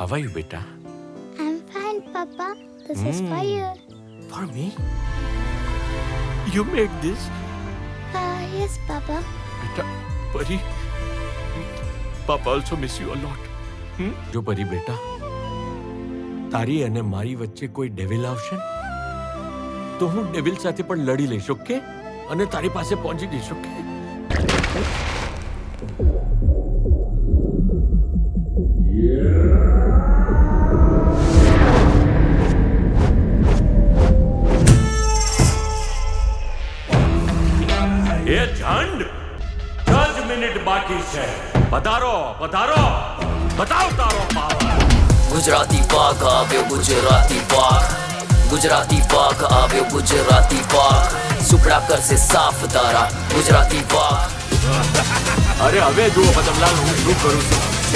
How are you, beta? I'm fine, Papa. This is for Mm. you. For me? You make this? Uh, yes, Papa. Beta, Pari papa miss miss you a lot જો પરી બેટા તારી અને મારી વચ્ચે કોઈ devil આવશે તો હું ડેવિલ સાથે પણ લડી લઈશ ઓકે અને તારી પાસે પહોંચી જઈશ ઓકે એ ઝંડ દસ મિનિટ બાકી છે. પધારો પધારો. બતાવ તારો પાવર. ગુજરાતી પાક આવ્યો ગુજરાતી પાક. ગુજરાતી પાક આવ્યો ગુજરાતી પાક. સુપડા કરશે સાફ તારા ગુજરાતી પાક. અરે હવે જુઓ પતમલાલ હું શું કરું છું?